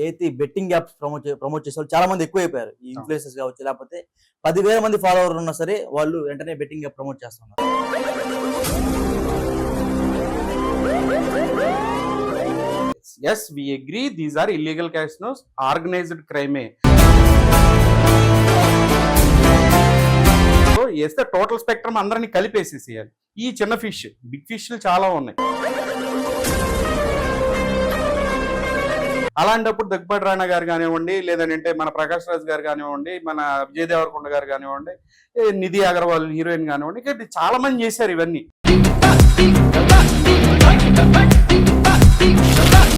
ఏదైతే betting apps promote promote చేసే వాళ్ళు చాలా మంది ఎక్కువైపోయారు. ఈ ఇన్ఫ్లుయెన్సర్స్ కావచ్చు లేకపోతే పదివేల మంది ఫాలోవర్ ఉన్నా సరే వాళ్ళు వెంటనే బెట్టింగ్ యాప్ ప్రమోట్ చేస్తున్నారు. Yes we agree these are illegal casinos organised క్రైమే వేస్తే టోటల్ స్పెక్ట్రమ్ అందరినీ కలిపేసేసేయాలి. ఈ చిన్న ఫిష్ బిగ్ ఫిష్లు చాలా ఉన్నాయి. అలాంటప్పుడు దగ్గుబాటి రాణా గారు కానివ్వండి లేదంటే మన ప్రకాష్ రాజ్ గారు కానివ్వండి మన విజయ్ దేవరకొండ గారు కానివ్వండి నిధి అగర్వాల్ హీరోయిన్ కానివ్వండి ఇంకా చాలా మంది చేశారు ఇవన్నీ.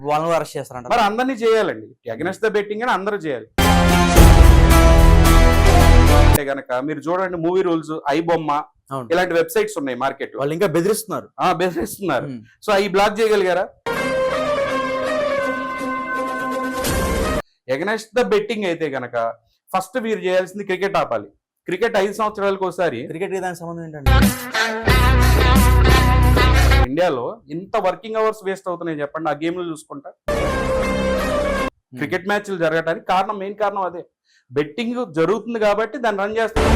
వాళ్ళని అరెస్ట్ చేస్తారంట. మరి అందరినీ చేయాలండి. అగెనెస్ట్ ద బెట్టింగ్ అని అందరూ చేయాలి. అంటే గనక మీరు చూడండి మూవీ రూల్స్ ఐ బొమ్మ. ఇలాంటి వెబ్సైట్స్ ఉన్నాయి మార్కెట్. వాళ్ళు ఇంకా బెదిరిస్తున్నారు. బెదిరిస్తున్నారు. సో అవి బ్లాక్ చేయగలిగారా? ఎగనెస్ట్ ద బెట్టింగ్ అయితే గనక ఫస్ట్ మీరు చేయాల్సింది క్రికెట్ ఆపాలి. క్రికెట్ ఐదు సంవత్సరాలకు ఒకసారి క్రికెట్ దానికి సంబంధం ఏంటంటే ఇండియాలో ఇంత వర్కింగ్ అవర్స్ వేస్ట్ అవుతున్నాయి చెప్పండి ఆ గేమ్లు చూసుకుంటా. క్రికెట్ మ్యాచ్లు జరగడానికి కారణం మెయిన్ కారణం అదే. బెట్టింగ్ జరుగుతుంది కాబట్టి దాన్ని రన్ చేస్తారు.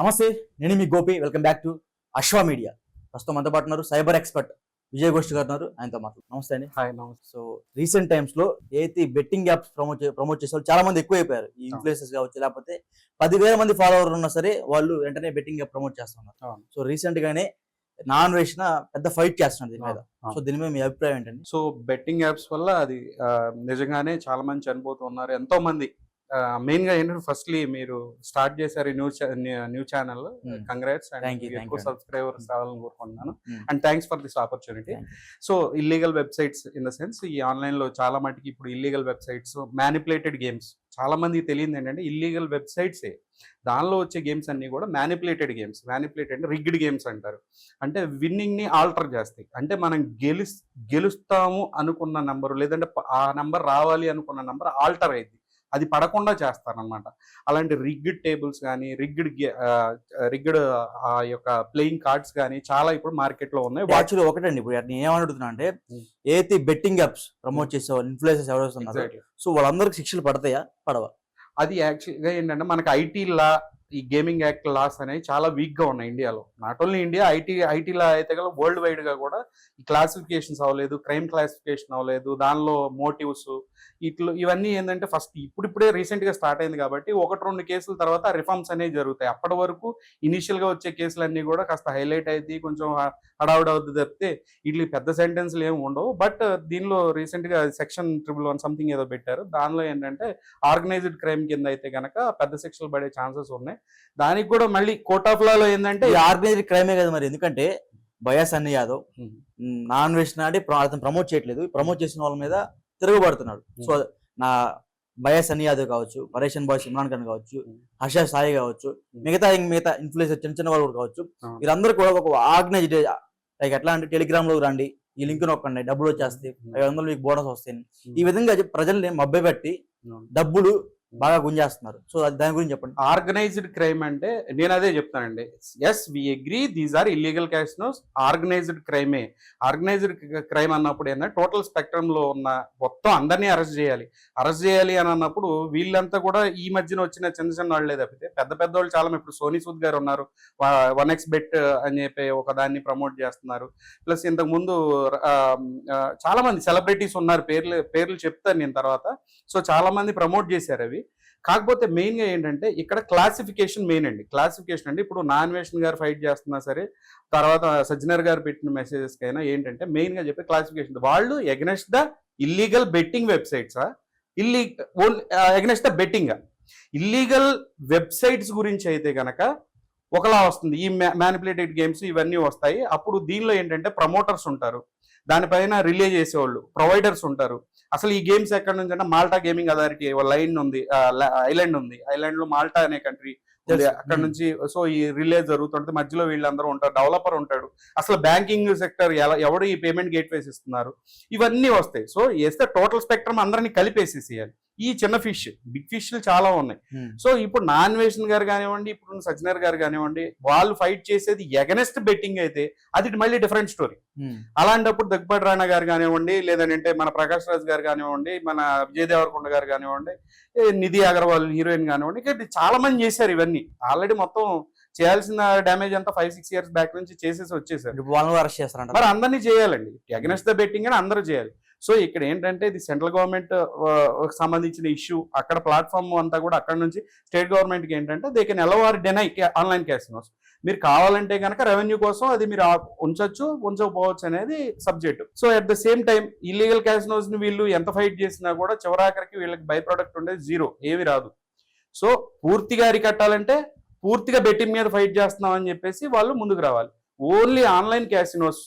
నమస్తే నేను మీ Gopi welcome back to Ashwa Media ప్రస్తుతం ఉన్నారు సైబర్ ఎక్స్పర్ట్ విజయ్ గోష్ఠి గారు ఉన్నారు ఆయనతో మాట్లాడు నమస్తే అండి. హాయ్ నమస్తే. సో రీసెంట్ టైమ్స్లో ఏదైతే బెట్టింగ్ యాప్స్ ప్రమోట్ ప్రమోట్ చేసే వాళ్ళు చాలా మంది ఎక్కువైపోయారు. ఈ ఇన్ఫ్లుయెన్సర్స్ కావచ్చు లేకపోతే పదివేల మంది ఫాలోవర్ ఉన్నా సరే వాళ్ళు వెంటనే బెట్టింగ్ యాప్ ప్రమోట్ చేస్తున్నారు. సో రీసెంట్ గానే నాన్ వేసిన పెద్ద ఫైట్ చేస్తున్నారు దీని మీద. సో దీని మీద మీ అభిప్రాయం ఏంటండి? సో బెట్టింగ్ యాప్స్ వల్ల అది నిజంగానే చాలా మంది చనిపోతున్నారు ఎంతో మంది మెయిన్గా ఏంటంటే ఫస్ట్లీ మీరు స్టార్ట్ చేశారు news news channel. Congrats and ఎక్కువ. సబ్స్క్రైబర్స్ రావాలని కోరుకుంటున్నాను. And thanks for this opportunity so illegal websites in the sense ఈ ఆన్లైన్లో చాలా మటుకి ఇప్పుడు ఇల్లీగల్ వెబ్సైట్స్ మ్యానిపులేటెడ్ గేమ్స్ చాలా మందికి తెలియదు ఏంటంటే ఇల్లీగల్ వెబ్సైట్సే దానిలో వచ్చే గేమ్స్ అన్ని కూడా మ్యానిపులేటెడ్ గేమ్స్ మ్యానిపులేటెడ్ అంటే రిగ్డ్ గేమ్స్ అంటారు. అంటే విన్నింగ్ని ఆల్టర్ చేస్తాయి. అంటే మనం గెలుస్ గెలుస్తాము అనుకున్న నంబర్ లేదంటే ఆ నంబర్ రావాలి అనుకున్న నంబర్ ఆల్టర్ అయింది అది పడకుండా చేస్తారనమాట అలాంటి రిగ్డ్ టేబుల్స్ కానీ రిగ్డ్ రిగ్డ్ ఆ యొక్క ప్లేయింగ్ కార్డ్స్ కానీ చాలా ఇప్పుడు మార్కెట్లో ఉన్నాయి యాక్చువల్లీ ఒకటండి. ఇప్పుడు నేను ఏమడుగుతున్నా అంటే. ఏదైతే బెట్టింగ్ యాప్స్ ప్రమోట్ చేసే వాళ్ళు ఇన్ఫ్లుయెన్సర్స్ ఎవరైతే ఉన్నారో Exactly. సో వాళ్ళందరికి శిక్షలు పడతాయా? పడవా? అది యాక్చువల్గా ఏంటంటే మనకి ఐటీ లా ఈ గేమింగ్ యాక్ట్ లాస్ అనేవి చాలా వీక్గా ఉన్నాయి ఇండియాలో. నాట్ ఓన్లీ ఇండియా ఐటీ ఐటీలో అయితే కదా వరల్డ్ వైడ్గా కూడా ఈ క్లాసిఫికేషన్స్ అవ్వలేదు క్రైమ్ క్లాసిఫికేషన్ అవ్వలేదు దానిలో మోటివ్స్ ఇట్లు ఇవన్నీ ఏంటంటే ఫస్ట్ ఇప్పుడిప్పుడే రీసెంట్గా స్టార్ట్ అయింది కాబట్టి ఒకటి రెండు కేసుల తర్వాత రిఫార్మ్స్ అనేవి జరుగుతాయి. అప్పటి వరకు ఇనిషియల్గా వచ్చే కేసులన్నీ కూడా కాస్త హైలైట్ అయితే కొంచెం హడావుడ్ అవుతుంది తప్పితే వీటికి పెద్ద సెంటెన్స్లు ఏమి ఉండవు. బట్ దీనిలో రీసెంట్గా సెక్షన్ ట్రిపుల్ వన్ సంథింగ్ ఏదో పెట్టారు. దానిలో ఏంటంటే ఆర్గనైజ్డ్ క్రైమ్ కింద అయితే గనక పెద్ద శిక్షలు పడే ఛాన్సెస్ ఉన్నాయి. దానికి కూడా మళ్ళీ కోర్ట్ ఆఫ్ లాలో ఏంటంటే ఆర్గనైజ్డ్ క్రైమే కదా మరి. ఎందుకంటే బయాస్ అన్ని యాదవ్ నాన్ అంటే ప్ర- అతను ప్రమోట్ చేయట్లేదు. ప్రమోట్ చేసిన వాళ్ళ మీద తిరగబడుతున్నాడు. సో నా బయాస్ అన్ని యాదవ్ కావచ్చు పరేషన్ బాయ్స్ ఇమ్రాన్ ఖాన్ కావచ్చు. హర్ష సాయి కావచ్చు మిగతా ఇంక మిగతా ఇన్ఫ్లుయెన్సర్ చిన్న చిన్న వాళ్ళు కూడా కావచ్చు. వీరందరూ కూడా ఒక ఆర్గనైజ్డ్ లైక్ ఎట్లా అంటే టెలిగ్రామ్లో రండి ఈ లింక్ నొక్కండి డబ్బులు వచ్చేస్తాయి ఐదు వందలు మీకు బోనస్ వస్తాయి ఈ విధంగా చెప్పి ప్రజల్ని మభ్యపెట్టి డబ్బులు బాగా గుంజేస్తున్నారు. సో అది దాని గురించి చెప్పండి. ఆర్గనైజ్డ్ క్రైమ్ అంటే నేను అదే చెప్తానండి. Yes we agree these are illegal casinos organised క్రైమే. Organised crime అన్నప్పుడు ఏంటంటే టోటల్ స్పెక్ట్రంలో ఉన్న మొత్తం అందరినీ అరెస్ట్ చేయాలి. అరెస్ట్ చేయాలి అని అన్నప్పుడు వీళ్ళంతా కూడా ఈ మధ్యన వచ్చిన చిన్న చిన్న వాళ్ళే తప్పితే పెద్ద పెద్ద వాళ్ళు చాలా ఇప్పుడు సోనీ సూద్ గారు ఉన్నారు. వన్ ఎక్స్ బెట్ అని చెప్పి ఒక దాన్ని ప్రమోట్ చేస్తున్నారు. ప్లస్ ఇంతకు ముందు చాలా మంది సెలబ్రిటీస్ ఉన్నారు. పేర్లు పేర్లు చెప్తాను నేను తర్వాత. సో చాలా మంది ప్రమోట్ చేశారు అవి. కాకపోతే మెయిన్గా ఏంటంటే ఇక్కడ క్లాసిఫికేషన్ మెయిన్ అండి. క్లాసిఫికేషన్ అండి ఇప్పుడు నాన్వేషన్ గారు ఫైట్ చేస్తున్నా సరే తర్వాత సజ్జనర్ గారు పెట్టిన మెసేజెస్ అయినా ఏంటంటే మెయిన్గా చెప్పే క్లాసిఫికేషన్ వాళ్ళు ఎగనెస్ట్ ద ఇల్లీగల్ బెట్టింగ్ వెబ్సైట్సా Illi against the betting illegal websites గురించి అయితే కనుక ఒకలా వస్తుంది. ఈ మ్యానిపులేటెడ్ గేమ్స్ ఇవన్నీ వస్తాయి. అప్పుడు దీనిలో ఏంటంటే ప్రమోటర్స్ ఉంటారు. దానిపైన రిలే చేసేవాళ్ళు ప్రొవైడర్స్ ఉంటారు. అసలు ఈ గేమ్స్ ఎక్కడ నుంచి అంటే మాల్టా గేమింగ్ అథారిటీ లైన్ ఉంది ఐలాండ్ ఉంది. ఐలాండ్లో మాల్టా అనే కంట్రీ. అక్కడ Hmm. నుంచి సో ఈ రిలే జరుగుతుంటుంది మధ్యలో వీళ్ళందరూ ఉంటారు డెవలపర్ ఉంటాడు. అసలు బ్యాంకింగ్ సెక్టర్ ఎలా ఎవడు ఈ పేమెంట్ గేట్ వేస్ ఇస్తున్నారు? ఇవన్నీ వస్తాయి. సో వేస్తే టోటల్ స్పెక్ట్రమ్ అందరినీ కలిపేసేసేయాలి. ఈ చిన్న ఫిష్ బిగ్ ఫిష్లు చాలా ఉన్నాయి. సో ఇప్పుడు నాన్ వేషన్ గారు కానివ్వండి ఇప్పుడు సజ్జనర్ గారు కానివ్వండి వాళ్ళు ఫైట్ చేసేది ఎగనెస్ట్ బెట్టింగ్ అయితే అది మళ్ళీ డిఫరెంట్ స్టోరీ. అలాంటప్పుడు దగ్గుపాటి రాణా గారు కానివ్వండి లేదంటే మన ప్రకాష్ రాజ్ గారు కానివ్వండి మన విజయ్ దేవరకొండ గారు కానివ్వండి నిధి అగర్వాల్ హీరోయిన్ కానివ్వండి ఇక్కడ చాలా మంది చేశారు ఇవన్నీ. ఆల్రెడీ మొత్తం చేయాల్సిన డ్యామేజ్ అంతా ఫైవ్ సిక్స్ ఇయర్స్ బ్యాక్ నుంచి చేసేసి వచ్చేసారు. మరి అందరినీ చేయాలండి. అగెనెస్ట్ ద బెట్టింగ్ అని అందరూ చేయాలి. సో ఇక్కడ ఏంటంటే ఇది సెంట్రల్ గవర్నమెంట్ సంబంధించిన ఇష్యూ. అక్కడ ప్లాట్ఫామ్ అంతా కూడా అక్కడ నుంచి స్టేట్ గవర్నమెంట్కి ఏంటంటే they can allow or deny online casinos మీరు కావాలంటే కనుక రెవెన్యూ కోసం అది మీరు ఉంచవచ్చు ఉంచకపోవచ్చు అనేది subject so at the same time illegal క్యాసినోస్ని వీళ్ళు ఎంత ఫైట్ చేసినా కూడా చివరాఖరికి వీళ్ళకి బై ప్రోడక్ట్ ఉండేది జీరో ఏమి రాదు. సో పూర్తిగా అరికట్టాలంటే పూర్తిగా బెట్టింగ్ మీద ఫైట్ చేస్తున్నాం అని చెప్పేసి వాళ్ళు ముందుకు రావాలి. Only online casinos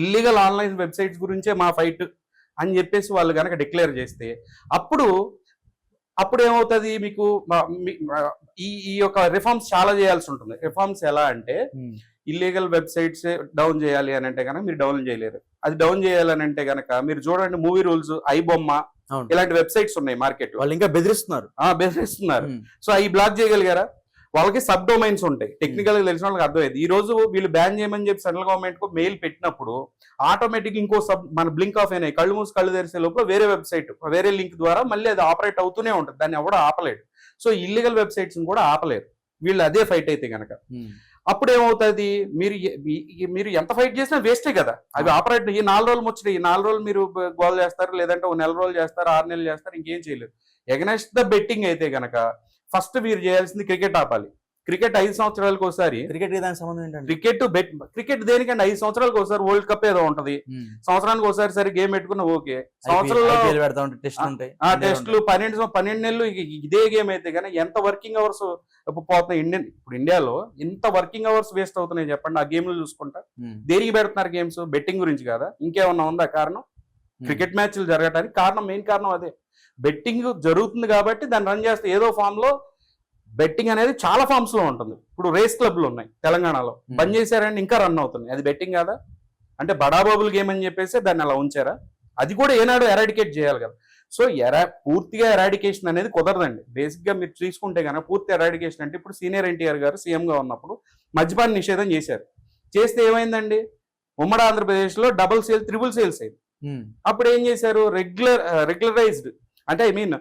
illegal online websites గురించే మా ఫైట్ అని చెప్పేసి వాళ్ళు కనుక డిక్లేర్ చేస్తే అప్పుడు అప్పుడు ఏమవుతుంది మీకు? ఈ ఈ యొక్క రిఫార్మ్స్ చాలా చేయాల్సి ఉంటుంది. రిఫార్మ్స్ ఎలా అంటే ఇల్లీగల్ వెబ్సైట్స్ డౌన్ చేయాలి అని అంటే కనుక మీరు డౌన్ చేయలేరు. అది డౌన్ చేయాలని అంటే కనుక మీరు చూడండి మూవీ రూల్స్ ఐ బొమ్మ. ఇలాంటి వెబ్సైట్స్ ఉన్నాయి మార్కెట్ వాళ్ళు ఇంకా బెదిరిస్తున్నారు. బెదిరిస్తున్నారు. సో అవి బ్లాక్ చేయగలిగారా? వాళ్ళకి సబ్ డొమైన్స్ ఉంటాయి. టెక్నికల్గా తెలిసిన వాళ్ళకి అర్థమైంది ఈ రోజు వీళ్ళు బ్యాన్ చేయమని చెప్పి సెంట్రల్ గవర్నమెంట్కు మెయిల్ పెట్టినప్పుడు ఆటోమేటిక్ ఇంకో సబ్ మన బ్లింక్ ఆఫ్ అయినాయి. కళ్ళు మూసి కళ్ళు తెరిసే లోపల వేరే వెబ్సైట్ వేరే లింక్ ద్వారా మళ్ళీ అది ఆపరేట్ అవుతూనే ఉంటుంది. దాన్ని ఎవడో ఆపలేడు. సో ఇల్లీగల్ వెబ్సైట్స్ కూడా ఆపలేరు. వీళ్ళు అదే ఫైట్ అయితే గనక. ఉమ్, అప్పుడు ఏమవుతుంది? మీరు మీరు ఎంత ఫైట్ చేసినా వేస్టే కదా. అవి ఆపరేట్ ఈ నాలుగు రోజులు ముచ్చట ఈ నాలుగు రోజులు మీరు గోల్ చేస్తారు లేదంటే ఒక నెల రోజులు చేస్తారు ఆరు నెలలు చేస్తారు ఇంకేం చేయలేరు. ఎగనెస్ట్ ద బెట్టింగ్ అయితే గనక ఫస్ట్ మీరు చేయాల్సింది క్రికెట్ ఆపాలి. క్రికెట్ ఐదు సంవత్సరాలకు ఒకసారి. క్రికెట్ దానికి సంబంధం ఏంటంటే క్రికెట్ బెట్ క్రికెట్ దేనికంటే ఐదు సంవత్సరాలకు ఒకసారి వరల్డ్ కప్ ఏదో ఉంటది. సంవత్సరానికి ఒకసారి సరే గేమ్ పెట్టుకున్న ఓకే. సంవత్సరంలో ఆ టెస్ట్లు పన్నెండు పన్నెండు నెలలు ఇదే గేమ్ అయితే కానీ ఎంత వర్కింగ్ అవర్స్ పోతున్నాయి? ఇండియన్ ఇప్పుడు ఇండియాలో ఎంత వర్కింగ్ అవర్స్ వేస్ట్ అవుతున్నాయి చెప్పండి. ఆ గేమ్లు చూసుకుంటా. దేనికి పెడుతున్నారు గేమ్స్? బెట్టింగ్ గురించి కదా? ఇంకేమన్నా ఉందా కారణం? క్రికెట్ మ్యాచ్లు జరగడానికి కారణం మెయిన్ కారణం అదే. బెట్టింగ్ జరుగుతుంది కాబట్టి దాన్ని రన్ చేస్తే ఏదో ఫామ్లో బెట్టింగ్ అనేది చాలా ఫామ్స్లో ఉంటుంది. ఇప్పుడు రేస్ క్లబ్లు ఉన్నాయి తెలంగాణలో. Hmm. బంద్ చేశారంటే ఇంకా రన్ అవుతుంది అది బెట్టింగ్ కాదా? అంటే బడాబాబుల్ గేమ్ అని చెప్పేసి దాన్ని అలా ఉంచారా? అది కూడా ఏనాడు ఎరాడికేట్ చేయాలి కదా. సో ఎరా పూర్తిగా ఎరాడికేషన్ అనేది కుదరదండి. బేసిక్గా మీరు తీసుకుంటే కనుక పూర్తి ఎరాడికేషన్ అంటే ఇప్పుడు సీనియర్ ఎన్టీఆర్ గారు సీఎం గా ఉన్నప్పుడు మద్యపాన నిషేధం చేశారు. చేస్తే ఏమైందండి? ఉమ్మడి ఆంధ్రప్రదేశ్లో డబుల్ సేల్ త్రిబుల్ సేల్స్ అయింది. ఉమ్, అప్పుడు ఏం చేశారు? రెగ్యులర్ రెగ్యులరైజ్డ్ అంటే ఐ మీన్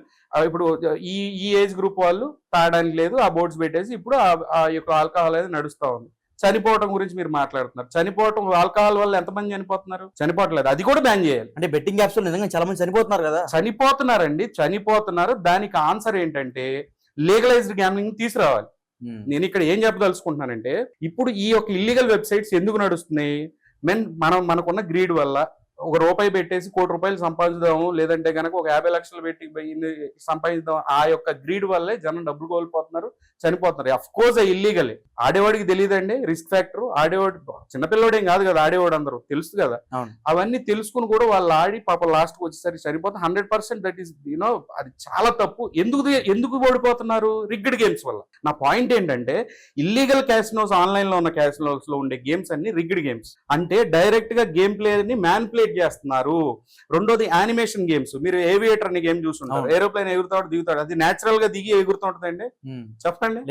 ఇప్పుడు ఈ ఈ ఏజ్ గ్రూప్ వాళ్ళు తాగడానికి లేదు ఆ బోర్డ్స్ పెట్టేసి ఇప్పుడు ఆ- యొక్క ఆల్కహాల్ అనేది నడుస్తా ఉంది. చనిపోవటం గురించి మీరు మాట్లాడుతున్నారు. చనిపోవటం ఆల్కహాల్ వల్ల ఎంతమంది చనిపోతున్నారు? చనిపోవట్లేదు. అది కూడా బ్యాన్ చేయాలి. అంటే బెట్టింగ్ యాప్స్లో నిజంగా చాలా మంది చనిపోతున్నారు కదా? చనిపోతున్నారండి. చనిపోతున్నారు. దానికి ఆన్సర్ ఏంటంటే లీగలైజ్డ్ గ్యామ్లింగ్ తీసుకురావాలి. ఉమ్, నేను ఇక్కడ ఏం చెప్పదలుచుకుంటున్నానంటే ఇప్పుడు ఈ యొక్క ఇల్లీగల్ వెబ్సైట్స్ ఎందుకు నడుస్తున్నాయి? మెన్ మనం మనకున్న గ్రీడ్ వల్ల ఒక రూపాయి పెట్టేసి కోటి రూపాయలు సంపాదిద్దాము లేదంటే కనుక ఒక యాభై లక్షలు పెట్టి సంపాదిద్దాం. ఆ యొక్క గ్రీడ్ వల్లే జనం డబ్బులు కోల్పోతున్నారు చనిపోతున్నారు. అఫ్ కోర్స్ ఇల్లీగలే ఆడేవాడికి తెలియదండి రిస్క్ ఫ్యాక్టర్ ఆడేవాడు చిన్నపిల్లవాడేం కాదు కదా ఆడేవాడు అందరూ తెలుసు కదా. అవును. అవన్నీ తెలుసుకుని కూడా వాళ్ళు ఆడి పాప లాస్ట్కి వచ్చేసరికి సరిపోతే hundred percent that is you know అది చాలా తప్పు. ఎందుకు ఎందుకు ఓడిపోతున్నారు? రిగ్గడ్ గేమ్స్ వల్ల. నా పాయింట్ ఏంటంటే ఇల్లీగల్ క్యాసినోస్ ఆన్లైన్లో ఉన్న క్యాసినోస్లో ఉండే గేమ్స్ అన్ని రిగ్గడ్ గేమ్స్ అంటే డైరెక్ట్గా గేమ్ ప్లే ని మ్యాన్పులేట్ చేస్తున్నారు. రెండోది యానిమేషన్ గేమ్స్. మీరు ఏవియేటర్ అనే గేమ్ చూస్తుంటారు. ఏరోప్లేన్ ఎగురుతాడు దిగుతాడు. అది నేచురల్గా దిగి ఎగురుతుంటదండి చెప్పండి.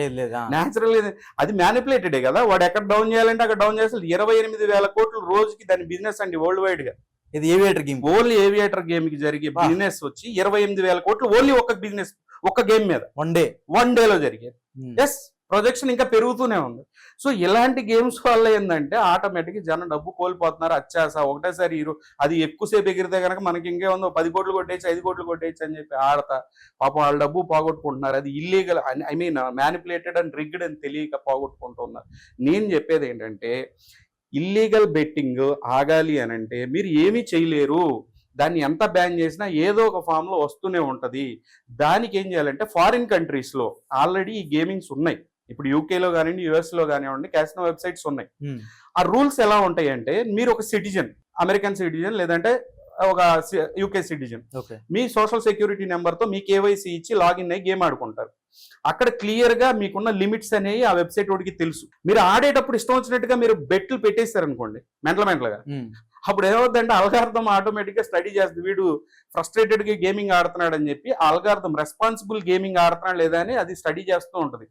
న్యాచురల్ అది మ్యానిపులేటెడే కదా? వాడు ఎక్కడ డౌన్ చేయాలంటే అక్కడ డౌన్ చేస్తే ఇరవై ఎనిమిది వేల కోట్లు రోజుకి దాని బిజినెస్ అండి వరల్డ్ వైడ్గా. ఇది ఏవియేటర్ గేమ్ ఓన్లీ ఏవియేటర్ గేమ్కి జరిగే. బిజినెస్ వచ్చి ఇరవై ఎనిమిది వేల కోట్లు ఓన్లీ ఒక బిజినెస్ ఒక గేమ్ మీద. వన్ డే వన్ డే లో జరిగేది ఎస్ ప్రొజెక్షన్ ఇంకా పెరుగుతూనే ఉంది. సో ఇలాంటి గేమ్స్ వల్ల ఏంటంటే ఆటోమేటిక్గా జనం డబ్బు కోల్పోతున్నారు. అత్యాస ఒకటేసారి హీరో అది ఎక్కువసేపు ఎగిరితే కనుక మనకి ఇంకేముందో పది కోట్లు కొట్టేసి ఐదు కోట్లు కొట్టేయచ్చు అని చెప్పి ఆడతా. పాపం వాళ్ళ డబ్బు పోగొట్టుకుంటున్నారు. అది illegal I mean manipulated and rigged అని తెలియక పోగొట్టుకుంటున్నారు నేను చెప్పేది ఏంటంటే ఇల్లీగల్ బెట్టింగ్ ఆగాలి అని అంటే మీరు ఏమీ చేయలేరు. దాన్ని ఎంత బ్యాన్ చేసినా ఏదో ఒక ఫామ్లో వస్తూనే ఉంటుంది. దానికి ఏం చేయాలంటే ఫారిన్ కంట్రీస్లో ఆల్రెడీ ఈ గేమింగ్స్ ఉన్నాయి. ఇప్పుడు యూకేలో కానివ్వండి యుఎస్లో కానివ్వండి క్యాసినో వెబ్సైట్స్ ఉన్నాయి. ఆ రూల్స్ ఎలా ఉంటాయి అంటే మీరు ఒక సిటిజన్ అమెరికన్ సిటిజన్ లేదంటే ఒక యూకే సిటిజన్ ఓకే మీ సోషల్ సెక్యూరిటీ నెంబర్తో మీ కేవైసీ ఇచ్చి లాగిన్ అయ్యి గేమ్ ఆడుకుంటారు. అక్కడ క్లియర్గా మీకున్న లిమిట్స్ అనేవి ఆ వెబ్సైట్ వాడికి తెలుసు. మీరు ఆడేటప్పుడు ఇష్టం వచ్చినట్టుగా మీరు బెట్లు పెట్టేస్తారు అనుకోండి మెంటల మెంటలుగా. అప్పుడు ఏమవుతుందంటే అల్గార్థం ఆటోమేటిక్గా స్టడీ చేస్తుంది. వీడు ఫ్రస్ట్రేటెడ్గా గేమింగ్ ఆడుతున్నాడు అని చెప్పి అల్గార్థం రెస్పాన్సిబుల్ గేమింగ్ ఆడుతున్నాడు లేదా అని అది స్టడీ చేస్తూ ఉంటది.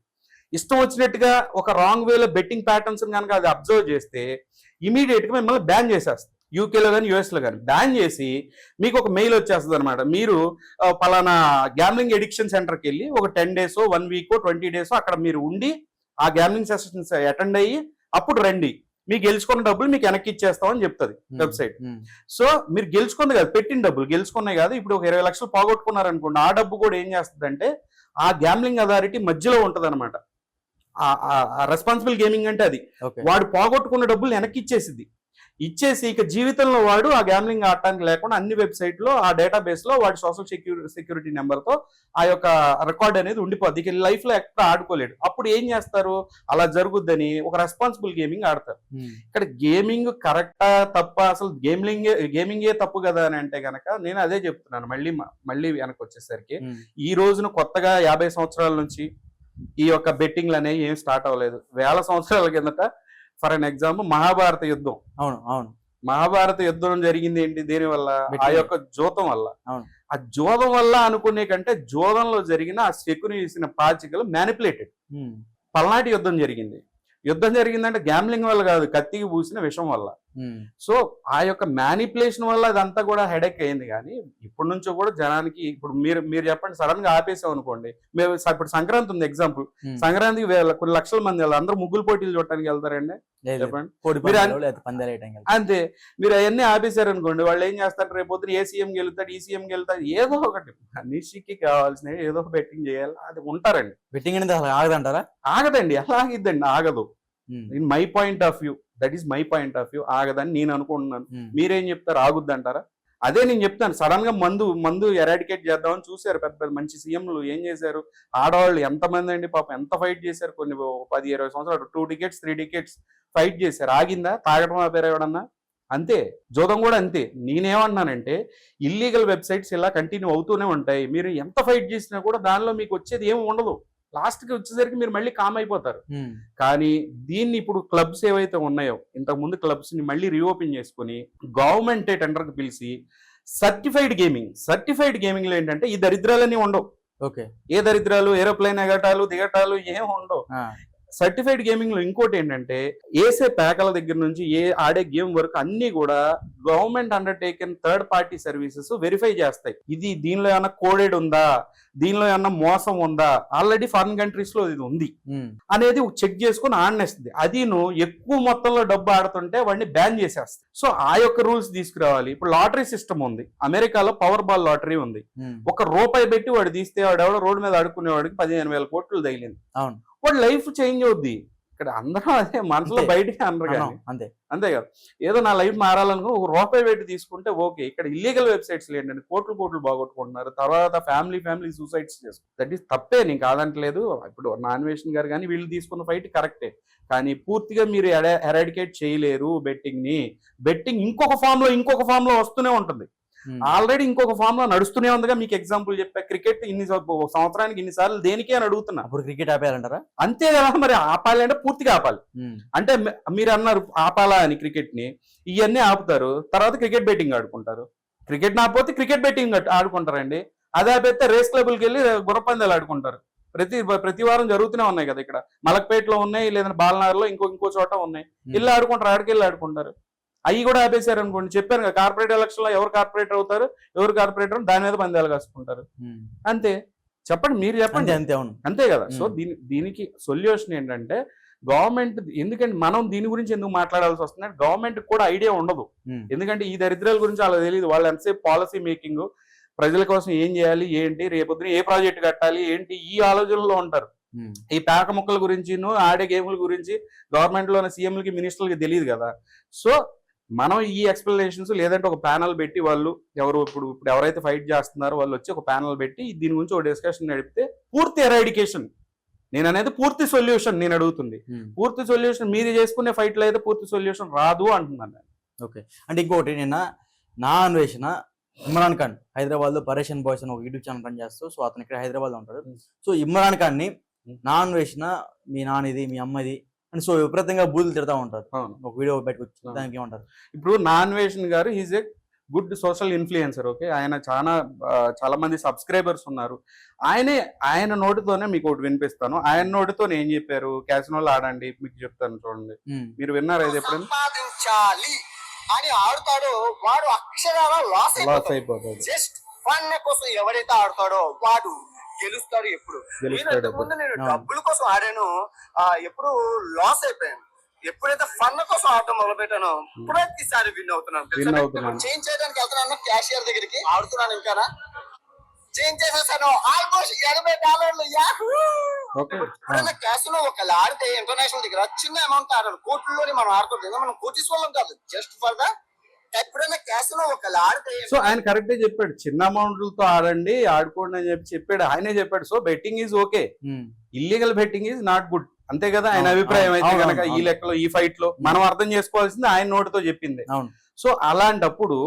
ఇష్టం వచ్చినట్టుగా ఒక రాంగ్ వేలో బెట్టింగ్ ప్యాటర్న్స్ కనుక అది అబ్జర్వ్ చేస్తే ఇమీడియట్గా మిమ్మల్ని బ్యాన్ చేసేస్తుంది. యూకేలో కానీ యూఎస్లో కానీ బ్యాన్ చేసి మీకు ఒక మెయిల్ వచ్చేస్తుంది అనమాట మీరు పలానా గ్యామ్లింగ్ ఎడిక్షన్ సెంటర్కి వెళ్ళి ఒక ten days one week twenty days అక్కడ మీరు ఉండి ఆ గ్యామ్లింగ్ సెషన్స్ అటెండ్ అయ్యి అప్పుడు రండి. మీకు గెలుచుకున్న డబ్బులు మీకు వెనక్కి ఇచ్చేస్తామని చెప్తుంది వెబ్సైట్ సో మీరు గెలుచుకుంది కాదు పెట్టిన డబ్బులు గెలుచుకున్నాయి కాదు. ఇప్పుడు ఒక ఇరవై లక్షలు పోగొట్టుకున్నారు అనుకోండి ఆ డబ్బు కూడా ఏం చేస్తుందంటే ఆ గ్యామ్లింగ్ అథారిటీ మధ్యలో ఉంటది రెస్పాన్సిబుల్ గేమింగ్ అంటే అది. వాడు పోగొట్టుకున్న డబ్బులు వెనక్కి ఇచ్చేసింది ఇచ్చేసి ఇక జీవితంలో వాడు ఆ గ్యామ్లింగ్ ఆడటానికి లేకుండా అన్ని వెబ్సైట్లో ఆ డేటాబేస్లో వాడి సోషల్ సెక్యూరిటీ సెక్యూరిటీ నెంబర్తో ఆ యొక్క రికార్డ్ అనేది ఉండిపోద్ది. ఇక లైఫ్లో ఎక్కడ ఆడుకోలేడు. అప్పుడు ఏం చేస్తారు? అలా జరుగుద్దని ఒక రెస్పాన్సిబుల్ గేమింగ్ ఆడతారు. ఉమ్, ఇక్కడ గేమింగ్ కరెక్టా తప్ప అసలు గేమింగ్ గేమింగే తప్పు కదా అని అంటే గనక నేను అదే చెప్తున్నాను. మళ్ళీ మళ్ళీ వెనక్కి వచ్చేసరికి ఉమ్, ఈ రోజున కొత్తగా యాభై సంవత్సరాల నుంచి ఈ యొక్క బెట్టింగ్లు అనేవి ఏం స్టార్ట్ అవ్వలేదు. వేల సంవత్సరాల కిందట ఫర్ అన్ ఎగ్జాంపుల్ మహాభారత యుద్ధం. అవును అవును. మహాభారత యుద్ధం జరిగింది ఏంటి? దేని వల్ల? ఆ. యొక్క జూతం వల్ల. ఆ జోదం వల్ల అనుకునే కంటే జోదంలో జరిగిన ఆ శకుని వేసిన పాచికలు మ్యానిపులేటెడ్ పల్నాటి యుద్ధం జరిగింది. యుద్ధం జరిగిందంటే గ్యామ్లింగ్ వల్ల కాదు కత్తికి పూసిన విషం వల్ల. సో ఆ యొక్క మ్యానిపులేషన్ వల్ల అదంతా కూడా హెడేక్ అయింది. కానీ ఇప్పటి నుంచో కూడా జనానికి ఇప్పుడు మీరు మీరు చెప్పండి సడన్గా ఆపేసాం అనుకోండి. మేము ఇప్పుడు సంక్రాంతి ఉంది ఎగ్జాంపుల్ ఉమ్. సంక్రాంతికి వేల కొన్ని లక్షల మంది వెళ్తారు అందరూ ముగ్గులు పోటీలు చూడటానికి వెళ్తారండి. చెప్పండి. అంతే. మీరు అవన్నీ ఆపేశారు అనుకోండి వాళ్ళు ఏం చేస్తారు? రేపు పొద్దున ఏ సీఎం గెలుతాడు ఈ సీఎం గెలుతాడు ఏదో ఒకటి. మనిషికి కావాల్సినవి ఏదో ఒక బెట్టింగ్ చేయాలి అది ఉంటారండి. బెట్టింగ్ అనేది అసలు ఆగదంటారా? ఆగదండి. ఎలా ఆగిద్దండి? ఆగదు. ఉమ్, in my point of view. That is my point of view ఆగదని నేను అనుకుంటున్నాను. ఉమ్, మీరేం చెప్తారు? ఆగుద్ది అంటారా అదే నేను చెప్తాను. సడన్గా మందు మందు ఎరాడికేట్ చేద్దామని చూశారు పెద్ద పెద్ద మంచి సీఎంలు. ఏం చేశారు? ఆడవాళ్ళు ఎంతమంది అండి పాపం? ఎంత ఫైట్ చేశారు? కొన్ని పది ఇరవై సంవత్సరాలు two tickets three tickets fight చేశారు. ఆగిందా? తాగడం ఆపేరా ఎవడన్నా? అంతే. జోదం కూడా అంతే. నేనేమన్నానంటే ఇల్లీగల్ వెబ్సైట్స్ ఇలా కంటిన్యూ అవుతూనే ఉంటాయి. మీరు ఎంత ఫైట్ చేసినా కూడా దానిలో మీకు వచ్చేది ఏమి ఉండదు. లాస్ట్కి వచ్చేసరికి మీరు మళ్ళీ కామ్ అయిపోతారు. కానీ దీన్ని ఇప్పుడు క్లబ్స్ ఏవైతే ఉన్నాయో ఇంతకు ముందు క్లబ్స్ని మళ్ళీ రీఓపెన్ చేసుకుని గవర్నమెంట్ టెండర్కి పిలిచి సర్టిఫైడ్ గేమింగ్ సర్టిఫైడ్ గేమింగ్లో ఏంటంటే ఈ దరిద్రాలన్నీ ఉండవు. ఓకే. ఏ దరిద్రాలు ఏరోప్లేన్ ఎగటాలు దిగటాలు ఏం ఉండవు. సర్టిఫైడ్ గేమింగ్లో ఇంకోటి ఏంటంటే ఏసే ప్యాకల దగ్గర నుంచి ఏ ఆడే గేమ్ వరకు అన్ని కూడా government undertaken third party services verify చేస్తాయి. ఇది దీనిలో ఏమన్నా కోడెడ్ ఉందా? దీనిలో ఏమన్నా మోసం ఉందా? ఆల్రెడీ ఫారిన్ కంట్రీస్లో ఇది ఉంది. అనేది చెక్ చేసుకుని ఆడనేస్తుంది. అది ఎక్కువ మొత్తంలో డబ్బు ఆడుతుంటే వాడిని బ్యాన్ చేసేస్తుంది సో ఆ యొక్క రూల్స్ తీసుకురావాలి. ఇప్పుడు లాటరీ సిస్టమ్ ఉంది. అమెరికాలో పవర్ బాల్ లాటరీ ఉంది ఒక రూపాయి పెట్టి వాడు తీస్తే వాడు ఎవడో రోడ్డు మీద ఆడుకునేవాడికి పదిహేను వేల కోట్లు తగిలింది. అవును. వాడు లైఫ్ చేంజ్ అవుద్ది. ఇక్కడ అందరూ అదే మనసులో. బయటికి అనరు అవును, కానీ. అంతే. అంతే కదా. ఏదో నా లైఫ్ మారాలనుకో ఒక రూపాయి పెట్టి తీసుకుంటే ఓకే. ఇక్కడ ఇల్లీగల్ వెబ్సైట్స్ ఏంటంటే కోట్లు కోట్లు బాగొట్టుకుంటున్నారు. తర్వాత ఫ్యామిలీ ఫ్యామిలీ సూసైడ్స్ చేసుకుంటారు దట్ ఈస్ తప్పే. నేను కాదంటలేదు. ఇప్పుడు నాన్వేషన్ గారు కానీ వీళ్ళు తీసుకున్న ఫైట్ కరెక్టే కానీ పూర్తిగా మీరు ఎరాడికేట్ చేయలేరు బెట్టింగ్ని. బెట్టింగ్ ఇంకొక ఫామ్లో ఇంకొక ఫామ్లో వస్తూనే ఉంటుంది. ఆల్రెడీ ఇంకొక ఫామ్లో నడుస్తూనే ఉందిగా. మీకు ఎగ్జాంపుల్ చెప్పా. క్రికెట్ ఇన్ని సంవత్సరానికి ఇన్ని సార్లు దేనికి అని అడుగుతున్నా. అప్పుడు క్రికెట్ ఆపేయాలంటారా అంతే కదా మరి. ఆపాలి అంటే పూర్తిగా ఆపాలి. ఉమ్, అంటే మీరు అన్నారు ఆపాలా అని క్రికెట్ని ఇవన్నీ ఆపుతారు. తర్వాత క్రికెట్ బెట్టింగ్ ఆడుకుంటారు. క్రికెట్ ఆపోతే క్రికెట్ బెట్టింగ్ ఆడుకుంటారండి. అదే ఆపేస్తే రేస్ క్లబ్కి వెళ్ళి గుర్రపందాలు ఆడుకుంటారు. ప్రతి ప్రతి వారం జరుగుతూనే ఉన్నాయి కదా ఇక్కడ. మలక్పేటలో ఉన్నాయి లేదంటే బాలనగర్లో ఇంకో ఇంకో చోట ఉన్నాయి. ఇల్లు ఆడుకుంటారు ఆడికి వెళ్ళి ఆడుకుంటారు. అవి కూడా ఆపేశారు అనుకోండి. చెప్పాను కదా కార్పొరేట్ ఎలక్షన్లో ఎవరు కార్పొరేటర్ అవుతారు ఎవరు కార్పొరేటర్ దాని మీద పందాలు కాసుకుంటారు. అంతే. చెప్పండి మీరు చెప్పండి. అంతే అవును. అంతే కదా. సో. దీని దీనికి సొల్యూషన్ ఏంటంటే గవర్నమెంట్ ఎందుకంటే మనం దీని గురించి ఎందుకు మాట్లాడాల్సి వస్తుంది? గవర్నమెంట్ కూడా ఐడియా ఉండదు. ఎందుకంటే ఈ దరిద్రాల గురించి వాళ్ళకి తెలియదు. వాళ్ళు ఎంతసేపు పాలసీ మేకింగ్ ప్రజల కోసం ఏం చేయాలి ఏంటి రేపొద్దున ఏ ప్రాజెక్ట్ కట్టాలి ఏంటి ఈ ఆలోచనలో ఉంటారు. ఈ పేక ముక్కల గురించి ఆడే గేముల గురించి గవర్నమెంట్లో సీఎంలకి మినిస్టర్లకి తెలియదు కదా. సో మనం ఈ ఎక్స్ప్లెనేషన్స్ లేదంటే ఒక ప్యానల్ పెట్టి వాళ్ళు ఎవరు ఇప్పుడు ఇప్పుడు ఎవరైతే ఫైట్ చేస్తున్నారో వాళ్ళు వచ్చి ఒక ప్యానల్ పెట్టి దీని గురించి ఒక డిస్కషన్ నడిపితే పూర్తి ఎరాడికేషన్ నేను అనేది పూర్తి సొల్యూషన్ నేను అడుగుతుంది ఉమ్. పూర్తి సొల్యూషన్ మీరు చేసుకునే ఫైట్లో అయితే పూర్తి సొల్యూషన్ రాదు అంటున్నాను నేను. అంటే ఇంకోటి నిన్న నా అన్వేషణ ఇమ్రాన్ ఖాన్ హైదరాబాద్లో పరేషన్ బాయ్స్ అని ఒక యూట్యూబ్ ఛానల్ రన్ చేస్తూ సో అతను ఇక్కడ హైదరాబాద్లో ఉంటాడు Hmm. సో ఇమ్రాన్ ఖాన్ని Hmm. నా అన్వేషణ మీ నాన్నది మీ అమ్మది అండ్ సో విపరీతంగా బూతులు తిడతా ఉంటారు. అవును. ఒక వీడియో బయటకు వచ్చి. దానికి ఏమంటారు? ఇప్పుడు నాన్వేషన్ గారు is a good social influencer okay ఆయన చాలా చాలా మంది సబ్స్క్రైబర్స్ ఉన్నారు. ఆయనే ఆయన నోటితోనే మీకు ఒకటి వినిపిస్తాను. ఆయన నోటితో ఏం చెప్పారు? క్యాసినోలో ఆడండి మీకు చెప్తాను చూడండి. మీరు విన్నారా ఇది ఎప్పుడైనా? అని ఆడుతాడో వాడు అక్షరాల లాస్ లాస్ అయిపోతాడు. అయిపోతుంది జస్ట్ ఫన్ కోసం ఎవరైతే ఆడతాడో వాడు గెలుస్తాడు ఎప్పుడు. నేను ముందు నేను. డబ్బుల కోసం ఆడాను. ఆ ఎప్పుడు లాస్ అయిపోయాను. ఎప్పుడైతే ఫన్ కోసం ఆడటం మొదలు పెట్టానో ప్రతిసారి విన్ అవుతున్నాను. చేంజ్ చేయడానికి వెళ్తున్నాను క్యాషియర్ దగ్గరికి. ఆడుతున్నాను ఇంకా చేంజ్ చేసేసాను. ఆల్మోస్ట్ ఎనభై డాలర్లు యాహూ ఎప్పుడైనా క్యాసినో ఒకళ్ళు ఆడితే ఇంటర్నేషనల్ దగ్గర చిన్న అమౌంట్ ఆడాలి. కోట్లలోనే మనం ఆడుకుంటుంది మనం కోటీస్ వాళ్ళం కాదు. జస్ట్ ఫర్ ద ఎప్పుడైనా క్యాసినో ఒకళ్ళు ఆడితే సో ఆయన కరెక్టే చెప్పాడు చిన్న అమౌంట్లతో ఆడండి ఆడుకోండి అని చెప్పి చెప్పాడు ఆయనే చెప్పాడు so betting is okay illegal betting is not good అంతే కదా ఆయన అభిప్రాయం అయితే కనుక ఈ. లెక్కలో ఈ ఫైట్లో. మనం అర్థం చేసుకోవాల్సింది ఆయన నోటితో చెప్పింది. అవును. సో అలాంటప్పుడు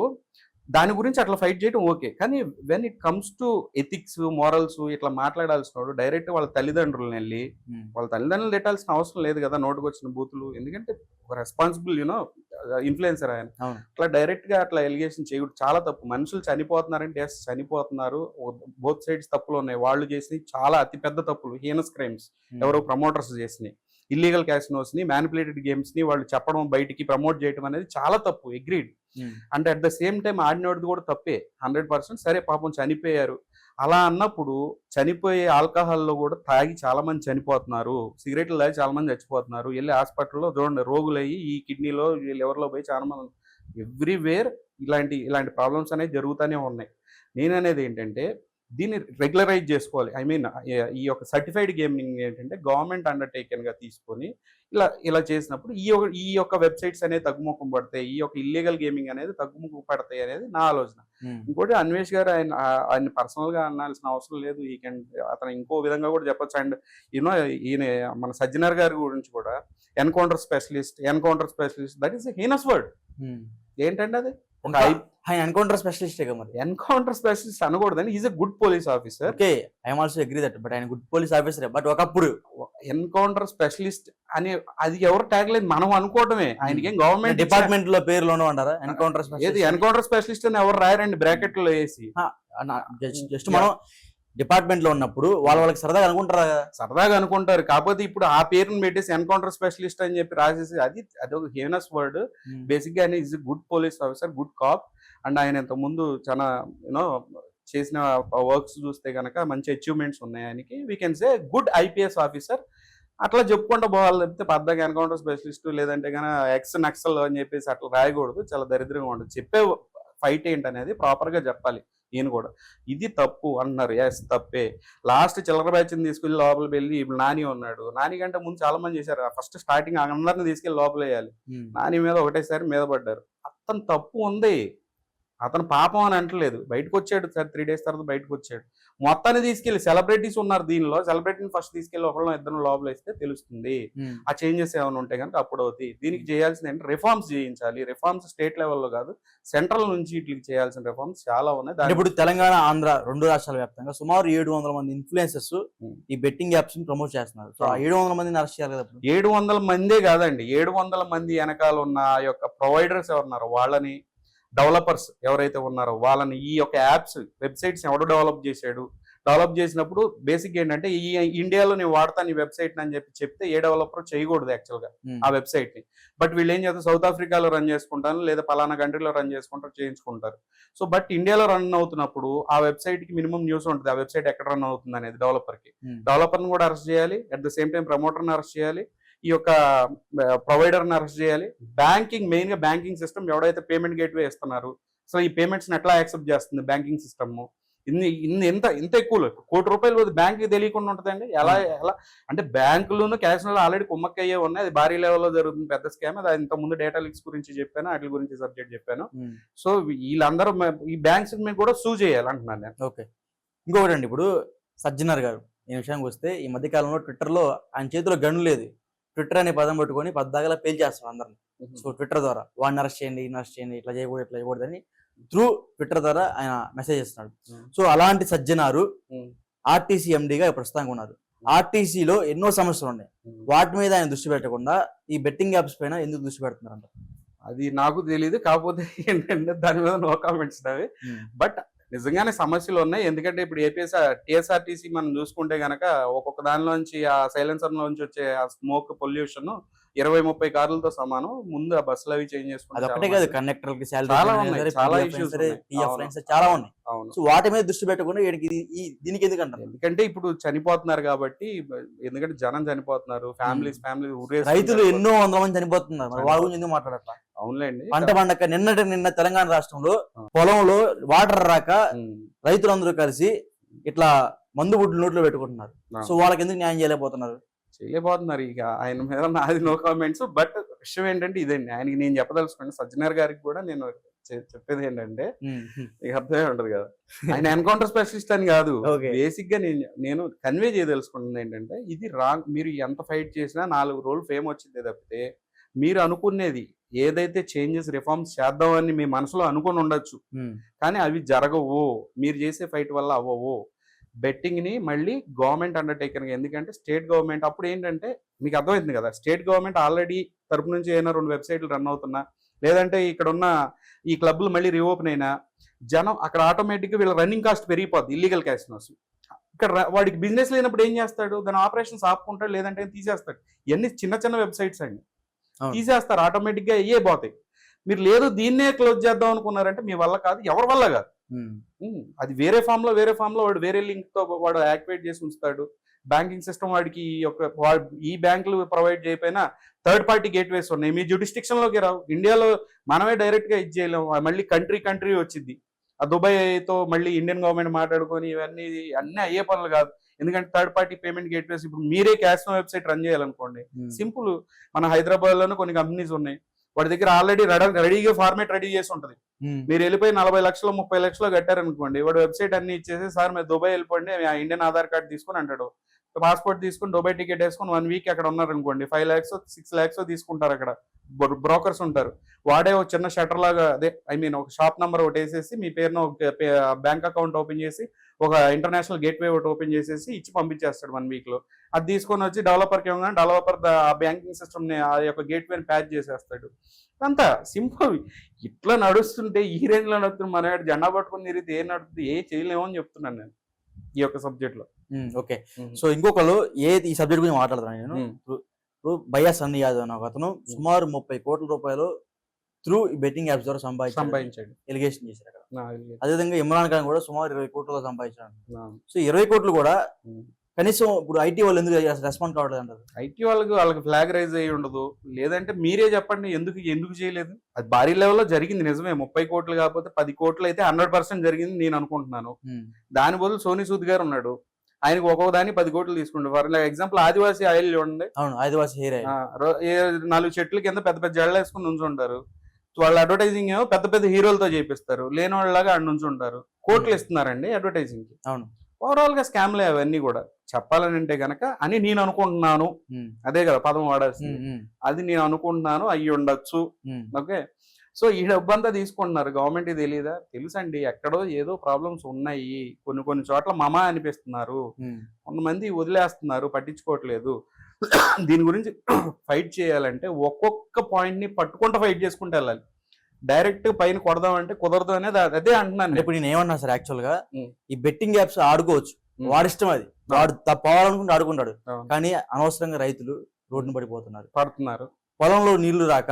దాని గురించి అట్లా ఫైట్ చేయడం ఓకే కానీ when it comes to ethics morals ఇట్లా మాట్లాడాల్సిన వాడు డైరెక్ట్ వాళ్ళ తల్లిదండ్రులను వెళ్ళి ఉమ్, వాళ్ళ తల్లిదండ్రులు తిట్టాల్సిన అవసరం లేదు కదా నోటుకు వచ్చిన బూతులు. ఎందుకంటే ఒక రెస్పాన్సిబుల్ యూనో ఇన్ఫ్లుయెన్సర్ ఆయన. అట్లా డైరెక్ట్గా అట్లా ఎలిగేషన్ చేయకూడదు. చాలా తప్పు. మనుషులు చనిపోతున్నారంటే ఎస్ చనిపోతున్నారు. బోత్ సైడ్స్ తప్పులు ఉన్నాయి. వాళ్ళు చేసినవి చాలా అతి పెద్ద తప్పులు. హీనస్ క్రైమ్స్ ఉమ్, ఎవరో ప్రమోటర్స్ చేసినాయి ఇల్లీగల్ క్యాసినోస్ని మ్యానిపులేటెడ్ గేమ్స్ని వాళ్ళు చెప్పడం బయటికి ప్రమోట్ చేయడం అనేది చాలా తప్పు. అగ్రీడ్ ఉమ్, అంటే అట్ ద సేమ్ టైం ఆడినోడిది కూడా తప్పే. హండ్రెడ్ పర్సెంట్ సరే పాపం చనిపోయారు. అలా అన్నప్పుడు చనిపోయే ఆల్కహాల్లో కూడా తాగి చాలా మంది చనిపోతున్నారు. సిగరెట్లు తాగి చాలా మంది చచ్చిపోతున్నారు. వెళ్ళి హాస్పిటల్లో చూడండి రోగులయ్యి ఈ కిడ్నీలో ఈ లివర్లో పోయి చాలా మంది ఎవ్రీవేర్ ఇలాంటి ఇలాంటి ప్రాబ్లమ్స్ అనేవి జరుగుతూనే ఉన్నాయి. నేను అనేది ఏంటంటే దీన్ని రెగ్యులరైజ్ చేసుకోవాలి. ఐ మీన్ ఈ యొక్క సర్టిఫైడ్ గేమింగ్ ఏంటంటే గవర్నమెంట్ అండర్టేకెన్గా తీసుకొని ఇలా ఇలా చేసినప్పుడు ఈ యొక్క ఈ యొక్క వెబ్సైట్స్ అనేది తగ్గుముఖం పడతాయి. ఈ యొక్క ఇల్లీగల్ గేమింగ్ అనేది తగ్గుముఖం పడతాయి అనేది నా ఆలోచన. ఇంకోటి అన్వేష్ గారు ఆయన ఆయన పర్సనల్గా అనాల్సిన అవసరం లేదు. ఈ కెన్ అతను ఇంకో విధంగా కూడా చెప్పొచ్చు. అండ్ యూనో ఈయన మన సజ్జనర్ గారి గురించి కూడా encounter specialist encounter specialist that is heinous word. ఏంటంటే అది? ఆయన ఎన్కౌంటర్ స్పెషలిస్టే మరి. Encounter specialist అనకూడదని. Is a good police officer okay I'm also agree that but ఆయన గుడ్ పోలీస్ ఆఫీసర్ బట్ ఒకప్పుడు ఎన్కౌంటర్ స్పెషలిస్ట్ అని అది ఎవరు ట్యాగ్ లేదు మనం అనుకోవటమే. ఆయనకి గవర్నమెంట్ డిపార్ట్మెంట్లో పేర్లోనూ అంటారా ఎన్కౌంటర్ ఏది ఎన్కౌంటర్ స్పెషలిస్ట్ అని ఎవరు రాయరండి బ్రాకెట్లో వేసి. జస్ట్ మనం డిపార్ట్మెంట్లో ఉన్నప్పుడు వాళ్ళ వాళ్ళకి సరదాగా అనుకుంటారా? కదా సరదాగా అనుకుంటారు. కాకపోతే ఇప్పుడు ఆ పేరుని పెట్టేసి ఎన్కౌంటర్ స్పెషలిస్ట్ అని చెప్పి రాసేసి అది అది ఒక హేనస్ వర్డ్. బేసిక్గా is good police officer good cop. And ఆయన ఇంత ముందు చాలా యూనో చేసిన వర్క్స్ చూస్తే కనుక మంచి అచీవ్మెంట్స్ ఉన్నాయి ఆయనకి. We can say good IPS officer అట్లా చెప్పుకుంటూ పోవాలి లేకపోతే పెద్దగా ఎన్కౌంటర్ స్పెషలిస్ట్ లేదంటే కనుక ఎక్స్ నక్సల్ అని చెప్పేసి అట్లా రాయకూడదు. చాలా దరిద్రంగా ఉండదు చెప్పే ఫైట్ ఏంటనేది ప్రాపర్గా చెప్పాలి. ఈయన కూడా. ఇది తప్పు అంటున్నారు ఎస్ తప్పే. లాస్ట్ చిల్లర బ్యాచ్ని తీసుకెళ్ళి లోపల వెళ్ళి ఇప్పుడు నాని ఉన్నాడు. నాని కంటే ముందు చాలా మంది చేశారు. ఫస్ట్ స్టార్టింగ్ అందరిని తీసుకెళ్ళి లోపల వేయాలి నాని మీద ఒకటేసారి మీద పడ్డారు. అతను తప్పు ఉంది. అతను పాపం అని అంటలేదు. బయటకు వచ్చాడు సార్ త్రీ డేస్ తర్వాత బయటకు వచ్చాడు మొత్తాన్ని తీసుకెళ్ళి సెలబ్రిటీస్ ఉన్నారు దీనిలో. సెలబ్రిటీని ఫస్ట్ తీసుకెళ్ళి ఒకళ్ళు ఇద్దరు లోపల వేస్తే తెలుస్తుంది. ఆ చేంజెస్ ఏమైనా ఉంటే కనుక అప్పుడు అవుతాయి. దీనికి చేయాల్సింది ఏంటి రిఫార్మ్స్ చేయించాలి. రిఫార్మ్స్ స్టేట్ లెవెల్లో కాదు సెంట్రల్ నుంచి వీటికి చేయాల్సిన రిఫార్మ్స్ చాలా ఉన్నాయి. దాని ఇప్పుడు తెలంగాణ ఆంధ్ర రెండు రాష్ట్రాల వ్యాప్తంగా సుమారు ఏడు వందల మంది ఇన్ఫ్లుయెన్సెస్. ఈ బెట్టింగ్ యాప్స్ని ప్రమోట్ చేస్తున్నారు. సో. ఏడు వందల మందిని అరెస్ట్ చేయాలి కదా. ఏడు వందల మందే కాదండి. ఏడు వందల మంది వెనకాల ఉన్న ఆ యొక్క ప్రొవైడర్స్ ఎవరున్నారో వాళ్ళని డెవలపర్స్ ఎవరైతే ఉన్నారో వాళ్ళని ఈ యొక్క యాప్స్ వెబ్సైట్స్ ఎవడు డెవలప్ చేశాడు? డెవలప్ చేసినప్పుడు బేసిక్ ఏంటంటే ఈ ఇండియాలో నేను వాడతాను ఈ వెబ్సైట్ అని చెప్పి చెప్తే ఏ డెవలపర్ చేయకూడదు యాక్చువల్గా ఆ వెబ్సైట్ని బట్ వీళ్ళు ఏం చేస్తారు? సౌత్ ఆఫ్రికాలో రన్ చేసుకుంటాను లేదా పలానా కంట్రీలో రన్ చేసుకుంటారు చేయించుకుంటారు. సో బట్ ఇండియాలో రన్ అవుతున్నప్పుడు ఆ వెబ్సైట్కి మినిమం న్యూస్ ఉంటుంది. ఆ వెబ్సైట్ ఎక్కడ రన్ అవుతుంది అనేది డెవలపర్కి డెవలపర్ని కూడా అరెస్ట్ చేయాలి. అట్ ద సేమ్ టైం ప్రమోటర్ని అరెస్ట్ చేయాలి. ఈ యొక్క ప్రొవైడర్ని అరెస్ట్ చేయాలి. బ్యాంకింగ్ మెయిన్గా బ్యాంకింగ్ సిస్టమ్ ఎవడైతే పేమెంట్ గేట్వే ఇస్తున్నారు సో ఈ పేమెంట్స్ని ఎట్లా యాక్సెప్ట్ చేస్తుంది బ్యాంకింగ్ సిస్టమ్ ఇన్ని ఇన్ని ఎంత ఇంత ఎక్కువ కోటి రూపాయలు బ్యాంక్ తెలియకుండా ఉంటుందండి. ఎలా ఎలా అంటే బ్యాంకులోను క్యాష్లో ఆల్రెడీ కుమ్మక్కయ్యే ఉన్నాయి. అది భారీ లెవెల్లో జరుగుతుంది పెద్ద స్కామ్. అది ఇంత ముందు డేటా లీక్స్ గురించి చెప్పాను వాటి గురించి సబ్జెక్ట్ చెప్పాను. సో వీళ్ళందరూ ఈ బ్యాంక్స్ మీద కూడా సూ చేయాలి అంటున్నాను నేను. ఓకే. ఇంకొకటి అండి ఇప్పుడు సజ్జనర్ గారు ఈ విషయానికి వస్తే ఈ మధ్య కాలంలో ట్విట్టర్లో ఆయన చేతిలో గన్ను లేదు. ట్విట్టర్ అనే పదం పట్టుకొని పద్దాగలా పేల్చేస్తారు అందరిని. సో ట్విట్టర్ ద్వారా వాడిని అరెస్ట్ చేయండి ఈయన అరెస్ట్ చేయండి ఇట్లా చేయకూడదు ఇట్లా చేయకూడదు అని త్రూ ట్విట్టర్ ద్వారా ఆయన మెసేజ్ చేస్తున్నాడు. సో అలాంటి సజ్జనారు. ఆర్టీసీ ఎండిగా ప్రస్తుతానికి ఉన్నారు. ఆర్టీసీలో ఎన్నో సమస్యలు ఉన్నాయి. వాటి మీద ఆయన దృష్టి పెట్టకుండా ఈ బెట్టింగ్ యాప్స్ పైన ఎందుకు దృష్టి పెడుతున్నారంట? అది నాకు తెలియదు కాకపోతే ఏంటంటే దాని మీద నో కామెంట్స్ అవి. బట్ నిజంగానే సమస్యలు ఉన్నాయి. ఎందుకంటే ఇప్పుడు ఏపీఎస్ టీఎస్ఆర్టీసీ మనం చూసుకుంటే గనక ఒక్కొక్క దానిలోంచి ఆ సైలెన్సర్ నుంచి వచ్చే ఆ స్మోక్ పొల్యూషన్ ఇరవై ముప్పై కార్లతో సమానం. ముందు ఆ బస్సులు అవి చేంజ్ ఒకటే కాదు కండక్టర్కి చాలా ఉన్నాయి, చాలా. అవును. చాలా ఉన్నాయి. సో వాటి మీద దృష్టి పెట్టకుండా వీడికి దీనికి ఎందుకు అంటారు ఎందుకంటే ఇప్పుడు చనిపోతున్నారు కాబట్టి ఎందుకంటే జనం చనిపోతున్నారు ఫ్యామిలీస్ ఫ్యామిలీ రైతులు ఎన్నో వందల మంది చనిపోతున్నారు. వాళ్ళ గురించి ఎందుకు మాట్లాడట్లా? అవునులేండి. పంట పండక నిన్నటి నిన్న తెలంగాణ రాష్ట్రంలో పొలంలో వాటర్ రాక రైతులందరూ కలిసి ఇట్లా మందు బుడ్లు నోట్లో పెట్టుకుంటున్నారు. సో వాళ్ళకి ఎందుకు న్యాయం చేయలేకపోతున్నారు? చేయలేకపోతున్నారు. ఇక ఆయన మీద నాది నో కామెంట్స్ బట్ విషయం ఏంటంటే ఇదండి. ఆయనకి నేను చెప్పదలుచుకోండి సజ్జనర్ గారికి కూడా నేను చెప్పేది ఏంటంటే ఇక అర్థమే ఉంటది కదా. ఆయన ఎన్కౌంటర్ స్పెషలిస్ట్ అని కాదు. బేసిక్గా నేను నేను కన్వే చేయదలుచుకున్నది ఏంటంటే ఇది రాంగ్ మీరు ఎంత ఫైట్ చేసినా నాలుగు రోజులు ఫేమ్ వచ్చింది తప్పితే మీరు అనుకునేది ఏదైతే చేంజెస్ రిఫార్మ్స్ చేద్దామని మీ మనసులో అనుకుని ఉండొచ్చు. కానీ అవి జరగవు. మీరు చేసే ఫైట్ వల్ల అవ్వవు. బెట్టింగ్ని మళ్ళీ గవర్నమెంట్ అండర్టేకర్ ఎందుకంటే స్టేట్ గవర్నమెంట్ అప్పుడు ఏంటంటే మీకు అర్థమైంది కదా స్టేట్ గవర్నమెంట్ ఆల్రెడీ తరపు నుంచి ఏమైనా రెండు వెబ్సైట్లు రన్ అవుతున్నా లేదంటే ఇక్కడ ఉన్న ఈ క్లబ్లు మళ్ళీ రీఓపెన్ అయినా జనం అక్కడ ఆటోమేటిక్గా వీళ్ళ రన్నింగ్ కాస్ట్ పెరిగిపోద్ది ఇల్లీగల్ క్యాసినోస్. ఇక్కడ వాడికి బిజినెస్ లేనప్పుడు ఏం చేస్తాడు? దాని ఆపరేషన్స్ ఆపుకుంటాడు లేదంటే తీసేస్తాడు? ఇవన్నీ చిన్న చిన్న వెబ్సైట్స్ అండి. తీసేస్తారు ఆటోమేటిక్గా అయ్యే పోతాయి. మీరు లేదు దీన్నే క్లోజ్ చేద్దాం అనుకున్నారంటే మీ వల్ల కాదు ఎవరి వల్ల కాదు. అది వేరే ఫామ్లో వేరే ఫామ్లో వాడు వేరే లింక్తో వాడు యాక్టివేట్ చేసి ఉంచుతాడు. బ్యాంకింగ్ సిస్టమ్ వాడికి ఈ యొక్క ఈ బ్యాంకులు ప్రొవైడ్ చేయకపోయినా థర్డ్ పార్టీ గేట్వేస్ ఉన్నాయి. మీ jurisdiction లోకి రావు. ఇండియాలో మనమే డైరెక్ట్గా ఇది చేయలేము. మళ్ళీ కంట్రీ కంట్రీ వచ్చింది ఆ దుబాయ్తో మళ్ళీ ఇండియన్ గవర్నమెంట్ మాట్లాడుకొని ఇవన్నీ అన్నీ అయ్యే పనులు కాదు. ఎందుకంటే థర్డ్ పార్టీ పేమెంట్ గేట్వేస్ ఇప్పుడు మీరే క్యాష్ వెబ్సైట్ రన్ చేయాలనుకోండి. సింపుల్. మన హైదరాబాద్లోనే కొన్ని కంపెనీస్ ఉన్నాయి. వాడి దగ్గర ఆల్రెడీ రెడీగా ఫార్మేట్ రెడీ చేసి ఉంటది. మీరు వెళ్ళిపోయి నలభై లక్షలు ముప్పై లక్షలు కట్టారనుకోండి వాడు వెబ్సైట్ అన్ని ఇచ్చేసి సార్ మీరు దుబాయ్ వెళ్ళిపోండి ఆ ఇండియన్ ఆధార్ కార్డ్ తీసుకొని అంటాడు. పాస్పోర్ట్ తీసుకుని దుబాయ్ టికెట్ వేసుకొని వన్ వీక్ అక్కడ ఉన్నారనుకోండి ఫైవ్ ల్యాక్స్ సిక్స్ ల్యాక్స్ తీసుకుంటారు అక్కడ. బ్రోకర్స్ ఉంటారు. వాడే ఒక చిన్న షటర్ లాగా అదే ఐ మీన్ ఒక షాప్ నెంబర్ ఒకటి వేసేసి మీ పేరున ఒక బ్యాంక్ అకౌంట్ ఓపెన్ చేసి ఒక ఇంటర్నేషనల్ గేట్వే ఒకటి ఓపెన్ చేసేసి ఇచ్చి పంపించేస్తాడు వన్ వీక్లో. అది తీసుకొని వచ్చి డెవలపర్కి ఏమన్నా డెవలపర్ ఆ బ్యాంకింగ్ సిస్టమ్ని ఆ యొక్క గేట్వేని ప్యాచ్ చేసేస్తాడు. అంతా సింపుల్ ఇట్లా నడుస్తుంటే ఈ రేంజ్లో నడుస్తుంది మన జెండా పట్టుకుని తిరిగితే ఏం నడుస్తుంది? ఏ చేయలేమో అని చెప్తున్నాను నేను ఈ యొక్క సబ్జెక్ట్లో. ఓకే. సో ఇంకొకరు ఏ ఈ సబ్జెక్ట్ గురించి మాట్లాడుతున్నాను నేను. ఇప్పుడు భయ్యా సన్ని యాదవ్ అనే ఒక అతను సుమారు ముప్పై కోట్ల రూపాయలు త్రూ బెట్టింగ్ యాప్స్ ద్వారా సంపాదించాడు సంపాదించాడు. ఎలిగేషన్ చేశారు అక్కడ. అదేవిధంగా ఇమ్రాన్ ఖాన్ కూడా సుమారు ఇరవై కోట్ల సంపాదించాడు. సో ఇరవై కోట్లు కూడా. కనీసం ఇప్పుడు ఐటీ వాళ్ళు ఎందుకు రెస్పాండ్ కావట్లేదు అంటారు? ఐటీ వాళ్ళకి వాళ్ళకి ఫ్లాగ్ రైజ్ అయ్యి ఉండదు. లేదంటే మీరే చెప్పండి ఎందుకు ఎందుకు చేయలేదు? అది భారీ లెవెల్లో జరిగింది నిజమే. ముప్పై కోట్లు కాకపోతే పది కోట్లు అయితే హండ్రెడ్ పర్సెంట్ జరిగింది నేను అనుకుంటున్నాను. దాని బదులు సోనీ సూద్ గారు ఉన్నాడు. ఆయనకు ఒక్కొక్క దాన్ని పది కోట్లు తీసుకుంటాడు ఫర్ ఎగ్జాంపుల్ ఆదివాసీ ఆయిల్ చూడండి. అవును ఆదివాసి హెయిర్ నాలుగు చెట్ల కింద పెద్ద పెద్ద జడలు వేసుకుని నుంచుంటారు. వాళ్ళ అడ్వర్టైజింగ్ ఏమో పెద్ద పెద్ద హీరోలతో చేపిస్తారు. లేని వాళ్ళలాగా ఆడ నుంచుంటారు కోట్లు ఇస్తున్నారండి అడ్వర్టైజింగ్కి. అవును. ఓవరాల్గా స్కామ్లే అవన్నీ కూడా. చెప్పాలని అంటే గనక అని నేను అనుకుంటున్నాను. అదే కదా పదం వాడాల్సింది. అది నేను అనుకుంటున్నాను అయ్యి ఉండొచ్చు. ఓకే? సో ఈ డబ్బంతా తీసుకుంటున్నారు. గవర్నమెంట్ తెలియదా తెలుసండి. ఎక్కడో ఏదో ప్రాబ్లమ్స్ ఉన్నాయి. కొన్ని కొన్ని చోట్ల మమా అనిపిస్తున్నారు. కొంతమంది వదిలేస్తున్నారు. పట్టించుకోవట్లేదు. దీని గురించి ఫైట్ చేయాలంటే ఒక్కొక్క పాయింట్ని పట్టుకుంటూ ఫైట్ చేసుకుంటూ వెళ్ళాలి డైరెక్ట్ పైన కొడదామంటే కుదరదు అనేది అదే అంటున్నాను అంటే నేను. ఇప్పుడు నేను ఏమన్నా సార్ యాక్చువల్గా ఉమ్. ఈ బెట్టింగ్ యాప్స్ ఆడుకోవచ్చు ఉమ్. వాడి ఇష్టం అది వాడు తప్పాలనుకుంటే ఆడుకుంటాడు. కానీ అనవసరంగా రైతులు రోడ్డున పడిపోతున్నారు పడుతున్నారు పొలంలో నీళ్ళు రాక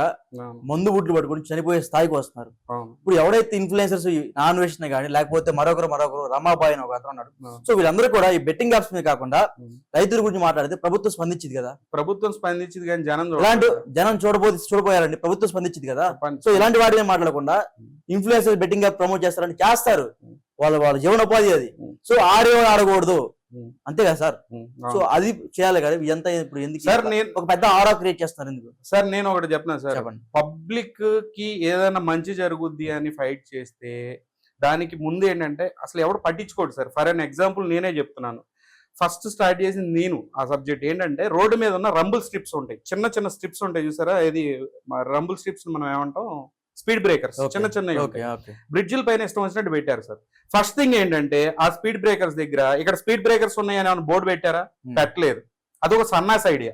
మందు బుడ్లు పట్టుకొని చనిపోయే స్థాయికి వస్తున్నారు. ఇప్పుడు ఎవడైతే ఇన్ఫ్లుయెన్సర్స్ నాన్ వేషన్ కానీ లేకపోతే మరొకరు మరొకరు రమాబాయ్ అని ఒక అతను ఉన్నాడు. సో వీళ్ళందరూ కూడా ఈ బెట్టింగ్ యాప్స్ మీద కాకుండా. రైతుల గురించి మాట్లాడితే ప్రభుత్వం స్పందించింది కదా? ప్రభుత్వం స్పందించింది కానీ జనం ఇలాంటి. జనం చూడబోతే చూడపోయారండి ప్రభుత్వం స్పందించింది కదా? సో ఇలాంటి వాటిని మాట్లాడకుండా ఇన్ఫ్లుయెన్సర్ బెట్టింగ్ యాప్ ప్రమోట్ చేస్తారని చేస్తారు. వాళ్ళ వాళ్ళ జీవనోపాధి అది. సో ఆడే ఆడకూడదు. అంతే కదా సార్? సో. అది చేయాలి కదా ఎంత ఇప్పుడు ఎందుకు సార్? నేను ఒక పెద్ద ఆరా క్రియేట్ చేస్తున్నారు ఎందుకు? సార్ నేను ఒకటి చెప్తున్నా సార్. పబ్లిక్కి ఏదైనా మంచి జరుగుద్ది అని ఫైట్ చేస్తే దానికి ముందు ఏంటంటే అసలు ఎవడు పట్టించుకోడు సార్. ఫర్ అన్ ఎగ్జాంపుల్ నేనే చెప్తున్నాను. ఫస్ట్ స్టార్ట్ చేసింది నేను ఆ సబ్జెక్ట్. ఏంటంటే రోడ్డు మీద ఉన్న రంబుల్ స్ట్రిప్స్ ఉంటాయి. చిన్న చిన్న స్ట్రిప్స్ ఉంటాయి చూసారా? ఇది రంబుల్ స్ట్రిప్స్ మనం ఏమంటాం? Speed breakers. చిన్న చిన్న బ్రిడ్జిల పైన ఇష్టం వచ్చినట్టు పెట్టారు సార్. ఫస్ట్ థింగ్ ఏంటంటే ఆ స్పీడ్ బ్రేకర్స్ దగ్గర ఇక్కడ స్పీడ్ బ్రేకర్స్ ఉన్నాయని ఏమైనా బోర్డు పెట్టారా. పెట్టలేదు. అదొక సన్నాస్ ఐడియా.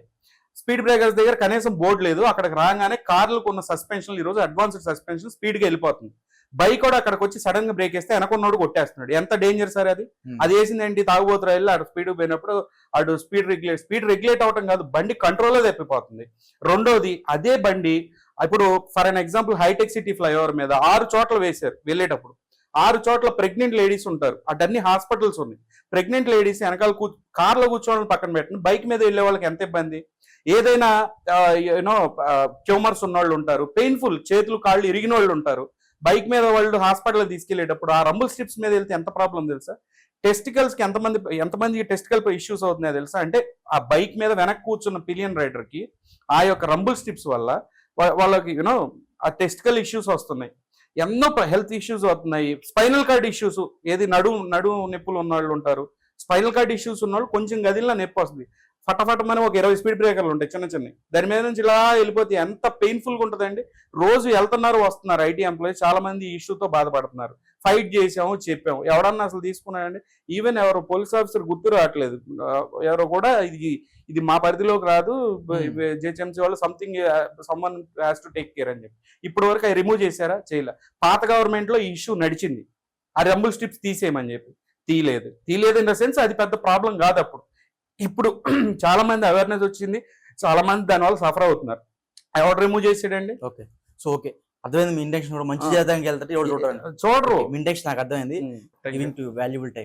స్పీడ్ బ్రేకర్స్ దగ్గర కనీసం బోర్డు లేదు. అక్కడికి రాగానే కార్లకు ఉన్న సస్పెన్షన్ ఈ రోజు అడ్వాన్స్డ్ సస్పెన్షన్ స్పీడ్గా వెళ్ళిపోతుంది. బైక్ కూడా అక్కడికి వచ్చి సడన్గా బ్రేక్ వేస్తే వెనకున్నోడు కొట్టేస్తున్నాడు. ఎంత డేంజర్ సార్ అది. అది వేసింది ఏంటి? తాగుబోతురు వెళ్ళి అటు స్పీడ్ పోయినప్పుడు అటు స్పీడ్ రెగ్యులేట్ స్పీడ్ రెగ్యులేట్ అవటం కాదు. బండి కంట్రోల్లో తప్పిపోతుంది. రెండోది అదే బండి ఇప్పుడు ఫర్ అన్ ఎగ్జాంపుల్ హైటెక్ సిటీ ఫ్లైఓవర్ మీద ఆరు చోట్ల వేశారు వెళ్ళేటప్పుడు. ఆరు చోట్ల ప్రెగ్నెంట్ లేడీస్ ఉంటారు. అటన్ని హాస్పిటల్స్ ఉన్నాయి. ప్రెగ్నెంట్ లేడీస్ వెనకాల కూ కార్లో కూర్చోవడం పక్కన పెట్టండి. బైక్ మీద వెళ్ళే వాళ్ళకి ఎంత ఇబ్బంది? ఏదైనా యూనో ట్యూమర్స్ ఉన్న వాళ్ళు ఉంటారు. పెయిన్ఫుల్ చేతులు కాళ్ళు ఇరిగిన వాళ్ళు ఉంటారు. బైక్ మీద వాళ్ళు హాస్పిటల్ తీసుకెళ్ళేటప్పుడు ఆ రంబుల్ స్ట్రిప్స్ మీద వెళ్తే ఎంత ప్రాబ్లం తెలుసా? టెస్టికల్స్కి ఎంతమంది ఎంతమంది టెస్టికల్ ఇష్యూస్ అవుతున్నాయో తెలుసా? అంటే ఆ బైక్ మీద వెనక్కి కూర్చున్న పిలియన్ రైడర్కి ఆ యొక్క రంబుల్ స్ట్రిప్స్ వల్ల వాళ్ళకి యూనో ఆ టెస్టికల్ ఇష్యూస్ వస్తున్నాయి. ఎన్నో హెల్త్ ఇష్యూస్ వస్తున్నాయి. స్పైనల్ కార్డ్ ఇష్యూస్ ఏది నడు నడు నొప్పులు ఉన్న వాళ్ళు ఉంటారు. స్పైనల్ కార్డ్ ఇష్యూస్ ఉన్న వాళ్ళు కొంచెం గదిలో నొప్పి వస్తుంది. ఫటఫటమని ఒక ఇరవై స్పీడ్ బ్రేకర్లు ఉంటాయి చిన్న చిన్న దాని మీద నుంచి ఇలా వెళ్ళిపోతే ఎంత పెయిన్ఫుల్గా ఉంటుందండి? రోజు వెళ్తున్నారు వస్తున్నారు ఐటీ ఎంప్లాయీస్ చాలా మంది ఈ ఇష్యూతో బాధపడుతున్నారు. ఫైట్ చేసాము చెప్పాము. ఎవడన్నా అసలు తీసుకున్నాడండి ఈవెన్ ఎవరు పోలీస్ ఆఫీసర్ గుర్తు రావట్లేదు. ఎవరో కూడా ఇది ఇది మా పరిధిలోకి రాదు. జేహెచ్ఎంసీ వాళ్ళు something someone has to take care అని చెప్పి. ఇప్పటి వరకు అవి రిమూవ్ చేశారా? చేయలే. పాత గవర్నమెంట్లో ఈ ఇష్యూ నడిచింది. ఆ రంబుల్ స్ట్రిప్స్ తీసేయమని చెప్పి. తీయలేదు. తీయలేదు ఇన్ ద సెన్స్ అది పెద్ద ప్రాబ్లం కాదు అప్పుడు. ఇప్పుడు చాలా మంది అవేర్నెస్ వచ్చింది. చాలా మంది దానివల్ల సఫర్ అవుతున్నారు. ఎవడు రిమూవ్ చేసాడండి? ఓకే. So okay. అర్థమైంది మీ ఇంటెన్షన్ కూడా మంచి ఆ. చేయడానికి వెళ్తే ఎవరు చూడండి చూడరు మీ ఇంటెన్షన్ నాకు అర్థమైంది. Giving to valuable time